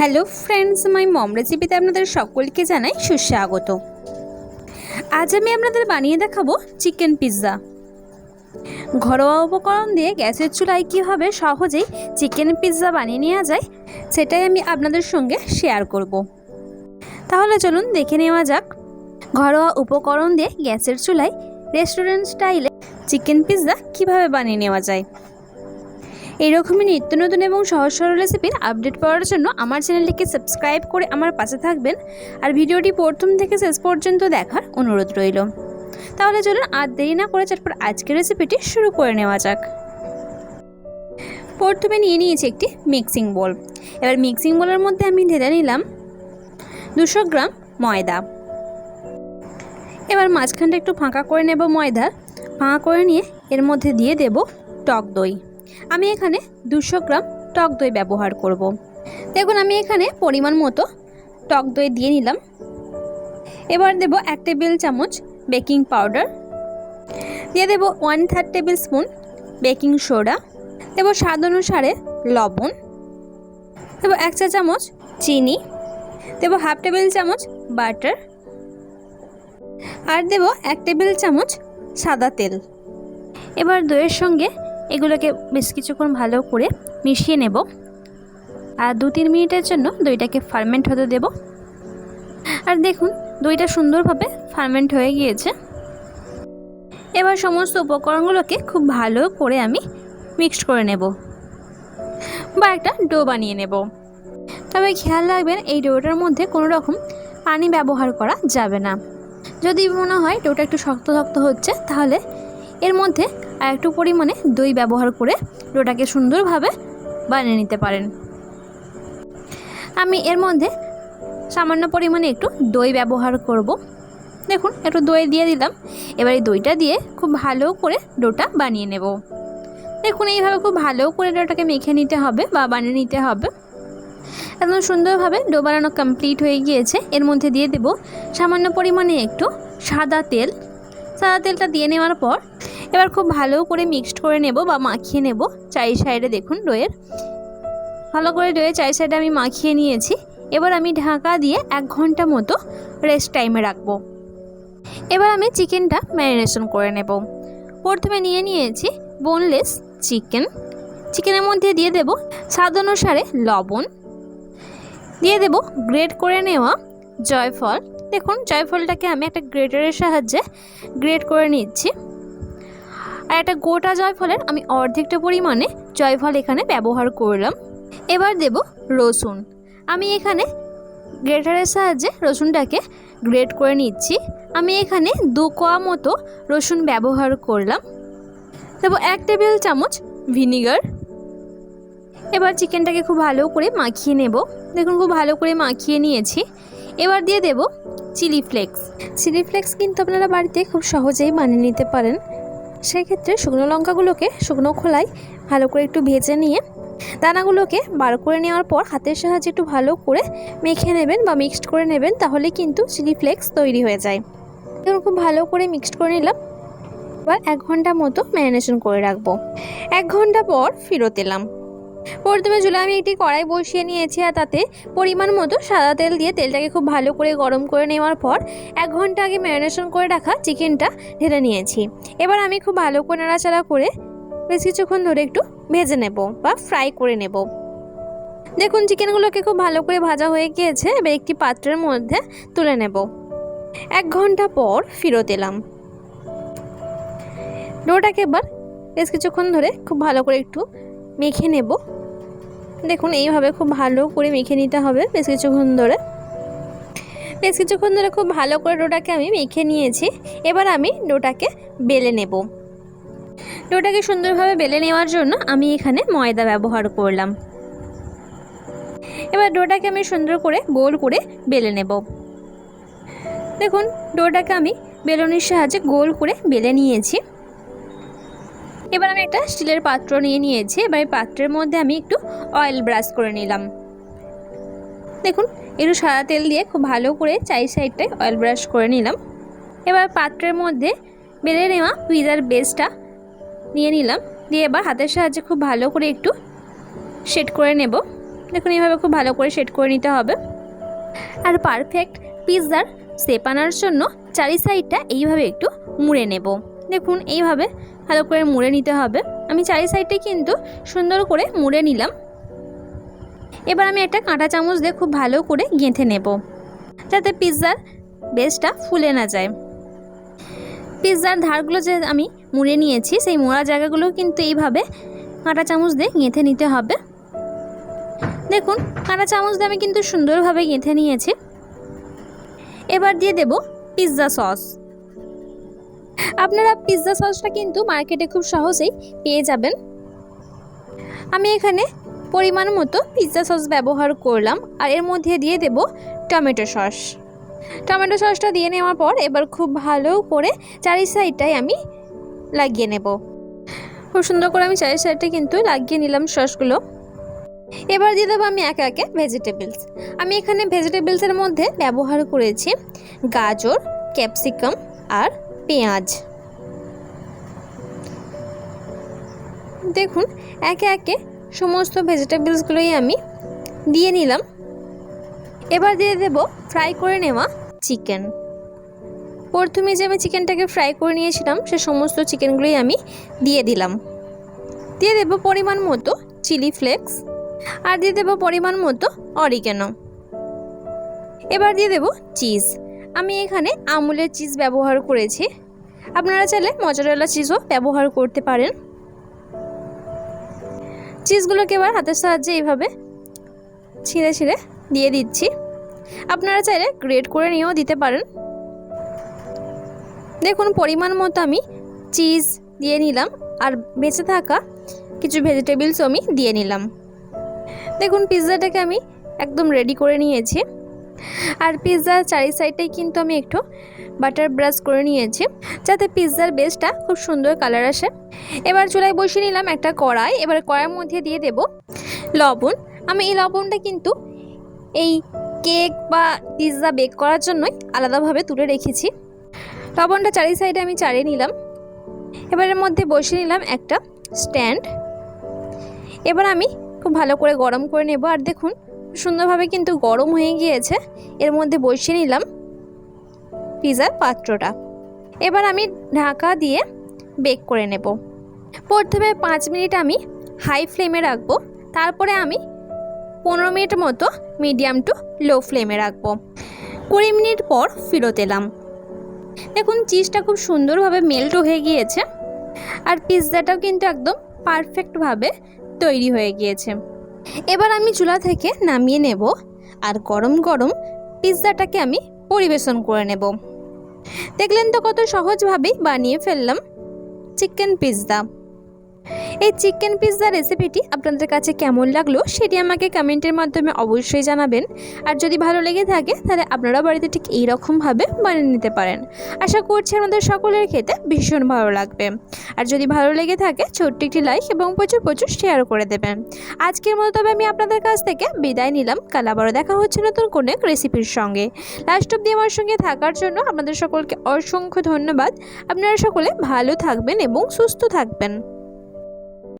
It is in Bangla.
হ্যালো ফ্রেন্ডস, মাই মম রেসিপিতে আপনাদের সকলকে জানাই সুস্বাগত। আজ আমি আপনাদের বানিয়ে দেখাবো চিকেন পিৎজা। ঘরোয়া উপকরণ দিয়ে গ্যাসের চুলায় কীভাবে সহজেই চিকেন পিৎজা বানিয়ে নেওয়া যায়, সেটাই আমি আপনাদের সঙ্গে শেয়ার করব। তাহলে চলুন দেখে নেওয়া যাক। ঘরোয়া উপকরণ দিয়ে গ্যাসের চুলায় রেস্টুরেন্ট স্টাইলে চিকেন পিৎজা কীভাবে বানিয়ে নেওয়া যায়। এইরকমই নিত্য নতুন এবং সহজ সরল রেসিপির আপডেট পাওয়ার জন্য আমার চ্যানেলটিকে সাবস্ক্রাইব করে আমার পাশে থাকবেন। আর ভিডিওটি প্রথম থেকে শেষ পর্যন্ত দেখার অনুরোধ রইল। তাহলে চলুন আর দেরি না করে চটপট আজকের রেসিপিটি শুরু করে নেওয়া যাক। প্রথমে নিয়ে নিয়েছি একটি মিক্সিং বোল। এবার মিক্সিং বোলের মধ্যে আমি ঢেলে নিলাম দুশো গ্রাম ময়দা। এবার মাঝখানটা একটু ফাঁকা করে নেব ময়দা। ফাঁকা করে নিয়ে এর মধ্যে দিয়ে দেব টক দই। আমি এখানে দুশো গ্রাম টক দই ব্যবহার করব। দেখুন, আমি এখানে পরিমাণ মতো টক দই দিয়ে নিলাম। এবার দেব এক টেবিল চামচ বেকিং পাউডার। দিয়ে দেব one third tablespoon baking soda. দেব স্বাদ অনুসারে লবণ। দেব এক চা চামচ চিনি। দেব হাফ টেবিল চামচ বাটার। আর দেব এক টেবিল চামচ সাদা তেল। এবার দইয়ের সঙ্গে এগুলোকে বেশ কিছুক্ষণ ভালো করে মিশিয়ে নেব। আর দু তিন মিনিটের জন্য দইটাকে ফার্মেন্ট হতে দেব। আর দেখুন, দইটা সুন্দরভাবে ফার্মেন্ট হয়ে গিয়েছে। এবার সমস্ত উপকরণগুলোকে খুব ভালো করে আমি মিক্সড করে নেব। বা একটা ডো বানিয়ে নেব। তবে খেয়াল রাখবেন, এই ডোটার মধ্যে কোনো রকম পানি ব্যবহার করা যাবে না। যদি মনে হয় ডোটা একটু শক্ত শক্ত হচ্ছে, তাহলে এর মধ্যে আর একটু পরিমাণে দই ব্যবহার করে ডোটাকে সুন্দরভাবে বানিয়ে নিতে পারেন। আমি এর মধ্যে সামান্য পরিমাণে একটু দই ব্যবহার করব। দেখুন, একটু দই দিয়ে দিলাম। এবার এই দইটা দিয়ে খুব ভালো করে ডোটা বানিয়ে নেব। দেখুন, এইভাবে খুব ভালো করে ডোটাকে মেখে নিতে হবে বা বানিয়ে নিতে হবে। একদম সুন্দরভাবে ডো বানানো কমপ্লিট হয়ে গিয়েছে। এর মধ্যে দিয়ে দেব সামান্য পরিমাণে একটু সাদা তেল। সাদা তেলটা দিয়ে নেওয়ার পর এবার খুব ভালো করে মিক্সড করে নেব বা মাখিয়ে নেব চারি সাইডে দেখুন ডোয়ের ভালো করে ডোয়ে চারি সাইডে আমি মাখিয়ে নিয়েছি। এবার আমি ঢাকা দিয়ে এক ঘণ্টা মতো রেস্ট টাইমে রাখব। এবার আমি চিকেনটা ম্যারিনেশন করে নেব। প্রথমে নিয়ে নিয়েছি বোনলেস চিকেন চিকেনের মধ্যে দিয়ে দেব স্বাদ অনুসারে লবণ। দিয়ে দেব গ্রেট করে নেওয়া জয়ফল। দেখুন জয়ফলটাকে আমি একটা গ্রেটারের সাহায্যে গ্রেট করে নিচ্ছি। আর একটা গোটা জয়ফলের আমি অর্ধেকটা পরিমাণে জয়ফল এখানে ব্যবহার করলাম। এবার দেব রসুন। আমি এখানে গ্রেটারের সাহায্যে রসুনটাকে গ্রেট করে নিচ্ছি। আমি এখানে দু কোয়া মতো রসুন ব্যবহার করলাম। দেবো এক টেবিল চামচ ভিনিগার। এবার চিকেনটাকে খুব ভালো করে মাখিয়ে নেব। দেখুন, খুব ভালো করে মাখিয়ে নিয়েছি। এবার দিয়ে দেব চিলি ফ্লেক্স। চিলি ফ্লেক্স কিন্তু আপনারা বাড়িতে খুব সহজেই বানিয়ে নিতে পারেন। সেক্ষেত্রে শুকনো লঙ্কাগুলোকে শুকনো খোলায় ভালো করে একটু ভেজে নিয়ে দানাগুলোকে বার করে নেওয়ার পর হাতের সাহায্যে একটু ভালো করে মেখে নেবেন বা মিক্সড করে নেবেন, তাহলে কিন্তু চিলি ফ্লেক্স তৈরি হয়ে যায়। এরকম খুব ভালো করে মিক্সড করে নিলাম। এবার এক ঘণ্টা মতো ম্যারিনেশন করে রাখব। এক ঘণ্টা পর ফেরত এলাম। প্রথমে চুলে আমি একটি কড়াই বসিয়ে নিয়েছি আর তাতে পরিমাণ মতো সাদা তেল দিয়ে তেলটাকে খুব ভালো করে গরম করে নেওয়ার পর এক ঘণ্টা আগে ম্যারিনেশন করে রাখা চিকেনটা ঢেলে নিয়েছি। এবার আমি খুব ভালো করে নাড়াচাড়া করে বেশ কিছুক্ষণ ধরে একটু ভেজে নেব বা ফ্রাই করে নেব। দেখুন, চিকেনগুলোকে খুব ভালো করে ভাজা হয়ে গিয়েছে। এবার একটি পাত্রের মধ্যে তুলে নেব। এক ঘণ্টা পর ফেরত এলাম। ডোটাকে এবার বেশ কিছুক্ষণ ধরে খুব ভালো করে একটু মেখে নেব। দেখুন, এইভাবে খুব ভালো করে মেখে নিতে হবে বেশ কিছুক্ষণ ধরে। বেশ কিছুক্ষণ ধরে খুব ভালো করে ডোটাকে আমি মেখে নিয়েছি। এবার আমি ডোটাকে বেলে নেব। ডোটাকে সুন্দরভাবে বেলে নেওয়ার জন্য আমি এখানে ময়দা ব্যবহার করলাম। এবার ডোটাকে আমি সুন্দর করে গোল করে বেলে নেব। দেখুন, ডোটাকে আমি বেলুনির সাহায্যে গোল করে বেলে নিয়েছি। এবার আমি একটা স্টিলের পাত্র নিয়ে নিয়েছি। এবার এই পাত্রের মধ্যে আমি একটু অয়েল ব্রাশ করে নিলাম। দেখুন, একটু সাদা তেল দিয়ে খুব ভালো করে চাই সাইডটায় অয়েল ব্রাশ করে নিলাম। এবার পাত্রের মধ্যে বেলে নেওয়া পিজার বেসটা নিয়ে নিলাম। দিয়ে এবার হাতের সাহায্যে খুব ভালো করে একটু সেট করে নেব। দেখুন, এইভাবে খুব ভালো করে সেট করে নিতে হবে। আর পারফেক্ট পিৎজার শেপ আনার জন্য চারি সাইডটা এইভাবে একটু মুড়ে নেব। দেখুন, এইভাবে ভালো করে মুড়ে নিতে হবে। আমি চারি সাইডটা কিন্তু সুন্দর করে মুড়ে নিলাম। এবার আমি একটা কাঁটা চামচ দিয়ে খুব ভালো করে গেঁথে নেব, যাতে পিৎজার বেসটা ফুলে না যায়। পিৎজার ধারগুলো যে আমি মুড়ে নিয়েছি, সেই মোড়া জায়গাগুলো কিন্তু এইভাবে কাঁটা চামচ দিয়ে গেঁথে নিতে হবে। দেখুন, কাঁটা চামচ দিয়ে আমি কিন্তু সুন্দরভাবে গেঁথে নিয়েছি। এবার দিয়ে দেব পিৎজা সস। আপনারা পিৎজা সসটা কিন্তু মার্কেটে খুব সহজেই পেয়ে যাবেন। আমি এখানে পরিমাণ মতো পিৎজা সস ব্যবহার করলাম আর এর মধ্যে দিয়ে দেব টমেটো সস। টমেটো সসটা দিয়ে নেওয়ার পর এবার খুব ভালো করে চারি সাইডটাই আমি লাগিয়ে নেব। খুব সুন্দর করে আমি চারি সাইডটা কিন্তু লাগিয়ে নিলাম সসগুলো। এবার দিয়ে দেবো আমি একে একে ভেজিটেবলস আমি এখানে ভেজিটেবলসের মধ্যে ব্যবহার করেছি গাজর ক্যাপসিকাম আর পেঁয়াজ। দেখুন, একে একে সমস্ত ভেজিটেবলসগুলোই আমি দিয়ে নিলাম। এবার দিয়ে দেব ফ্রাই করে নেওয়া চিকেন। প্রথমে যে আমি চিকেনটাকে ফ্রাই করে নিয়েছিলাম, সে সমস্ত চিকেনগুলোই আমি দিয়ে দিলাম। দিয়ে দেবো পরিমাণ মতো চিলি ফ্লেক্স আর দিয়ে দেবো পরিমাণ মতো অরিগেনো। এবার দিয়ে দেবো চিজ। আমি এখানে আমুলের চিজ ব্যবহার করেছি। আপনারা চাইলে মজারেলা চিজও ব্যবহার করতে পারেন। চিজগুলোকে এবার হাতের সাহায্যে এইভাবে ছিঁড়ে ছিঁড়ে দিয়ে দিচ্ছি। আপনারা চাইলে গ্রেড করে নিয়েও দিতে পারেন। দেখুন, পরিমাণ মতো আমি চিজ দিয়ে নিলাম আর বেঁচে থাকা কিছু ভেজিটেবলসও আমি দিয়ে নিলাম। দেখুন পিৎজাটাকে আমি একদম রেডি করে নিয়েছি। আর পিৎজার চারি সাইডটাই কিন্তু আমি একটু বাটার ব্রাশ করে নিয়েছি, যাতে পিৎজার বেসটা খুব সুন্দর কালার আসে। এবার চুলায় বসিয়ে নিলাম একটা কড়াই, এবার কড়াইয়ের মধ্যে দিয়ে দেব লবণ। আমি এই লবণটা কিন্তু এই কেক বা পিৎজা বেক করার জন্যই আলাদাভাবে তুলে রেখেছি। লবণটা চারি সাইডে আমি চাড়িয়ে নিলাম। এবারের মধ্যে বসিয়ে নিলাম একটা স্ট্যান্ড এবার আমি খুব ভালো করে গরম করে নেব। আর দেখুন সুন্দরভাবে কিন্তু গরম হয়ে গিয়েছে। এর মধ্যে বসিয়ে নিলাম পিৎজার পাত্রটা। এবার আমি ঢাকা দিয়ে বেক করে নেব। প্রথমে পাঁচ মিনিট আমি হাই ফ্লেমে রাখব। তারপরে আমি পনেরো মিনিট মতো মিডিয়াম টু লো ফ্লেমে রাখব। কুড়ি মিনিট পর ফেরত এলাম। দেখুন, চিজটা খুব সুন্দরভাবে মেল্ট হয়ে গিয়েছে। আর পিৎজাটাও কিন্তু একদম পারফেক্টভাবে তৈরি হয়ে গিয়েছে। এবার আমি চুলা থেকে নামিয়ে নেব আর গরম গরম পিৎজাটাকে আমি পরিবেশন করে নেব। দেখলেন তো কত সহজভাবেই বানিয়ে ফেললাম চিকেন পিৎজা। এই চিকেন পিৎজা রেসিপিটি আপনাদের কাছে কেমন লাগল সেটি আমাকে কমেন্টের মাধ্যমে অবশ্যই জানাবেন। আর যদি ভালো লেগে থাকে, তাহলে আপনারা বাড়িতে ঠিক এইরকমভাবে বানিয়ে নিতে পারেন। আশা করছি আমাদের সকলের খেতে ভীষণ ভালো লাগবে। আর যদি ভালো লেগে থাকে, ছোট্ট একটি লাইক এবং প্রচুর প্রচুর শেয়ার করে দেবেন। আজকের মতো তবে আমি আপনাদের কাছ থেকে বিদায় নিলাম। কাল আবারও দেখা হচ্ছে নতুন কোনো এক রেসিপির সঙ্গে। লাস্ট অব অব্দি আমার সঙ্গে থাকার জন্য আপনাদের সকলকে অসংখ্য ধন্যবাদ। আপনারা সকলে ভালো থাকবেন এবং সুস্থ থাকবেন।